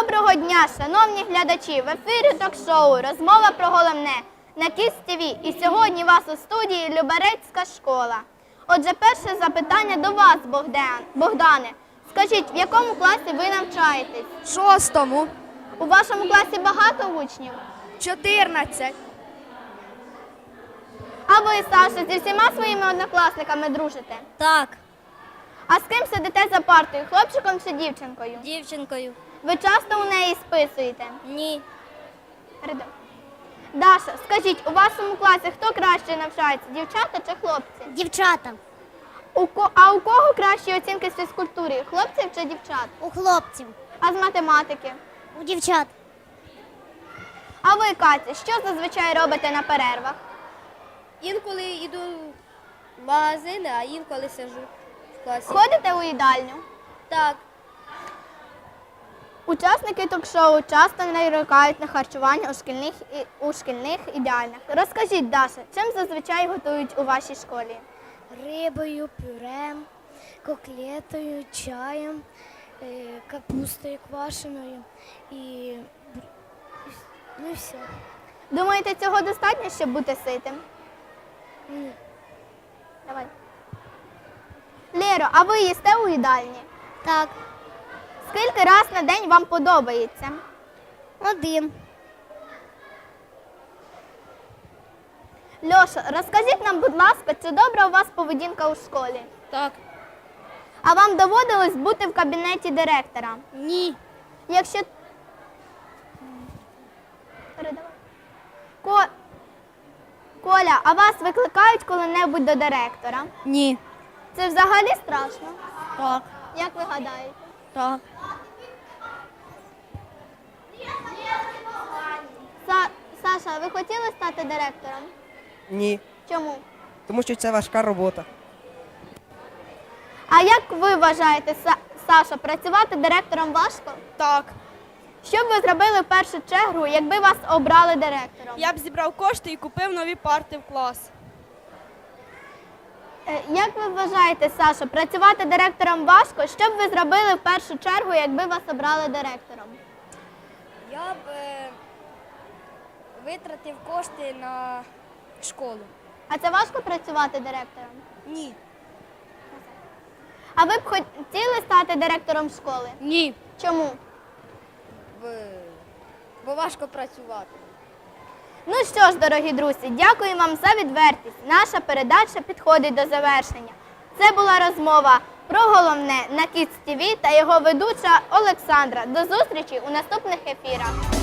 Доброго дня, шановні глядачі! В ефірі ток-шоу Розмова про головне на Кіс ТВ. І сьогодні вас у студії Люберецька школа. Отже, перше запитання до вас, Богдан. Богдане. Скажіть, в якому класі ви навчаєтесь? Шостому. У вашому класі багато учнів? 14. А ви, Саша, зі всіма своїми однокласниками дружите? Так. А з ким сидите за партою, хлопчиком чи дівчинкою? Дівчинкою. Ви часто у неї списуєте? Ні. Передай. Даша, скажіть, у вашому класі хто краще навчається, дівчата чи хлопці? Дівчата. У ко... А у кого кращі оцінки з фізкультури? Хлопців чи дівчат? У хлопців. А з математики? У дівчат. А ви, Катя, що зазвичай робите на перервах? Інколи йду в магазин, а інколи сижу в класі. Ходите у їдальню? Так. Учасники ток-шоу часто нарікають на харчування у шкільних, і... у шкільних ідеальнях. Розкажіть, Даша, чим зазвичай готують у вашій школі? Рибою, пюрем, коклетою, чаєм, е, капустою квашеною і, ну все. Думаєте, цього достатньо, щоб бути ситим? Ні. Давай. Лєро, а ви їсте у їдальні? Так, Скільки раз на день вам подобається? один. Льоша, розкажіть нам, будь ласка, чи добра у вас поведінка у школі? Так. А вам доводилось бути в кабінеті директора? Ні. Якщо. Передавай. Ко... Коля, а вас викликають коли-небудь до директора? Ні. Це взагалі страшно? Так. Як ви гадаєте? Так. Са... Саша, ви хотіли стати директором? Ні, Чому? тому що це важка робота. А як ви вважаєте, Са... Саша, працювати директором важко? Так, Що б ви зробили в першу чергу, якби вас обрали директором? я б зібрав кошти і купив нові парти в клас. Е, Як ви вважаєте, Саша, працювати директором важко? Що б ви зробили в першу чергу, якби вас обрали директором? Я б е, витратив кошти на школу. А це важко працювати директором? Ні. А ви б хотіли стати директором школи? Ні. Чому? Бо важко працювати. Ну що ж, дорогі друзі, дякую вам за відвертість. Наша передача підходить до завершення. Це була розмова про головне на Kids TV та його ведуча Олександра. До зустрічі у наступних ефірах.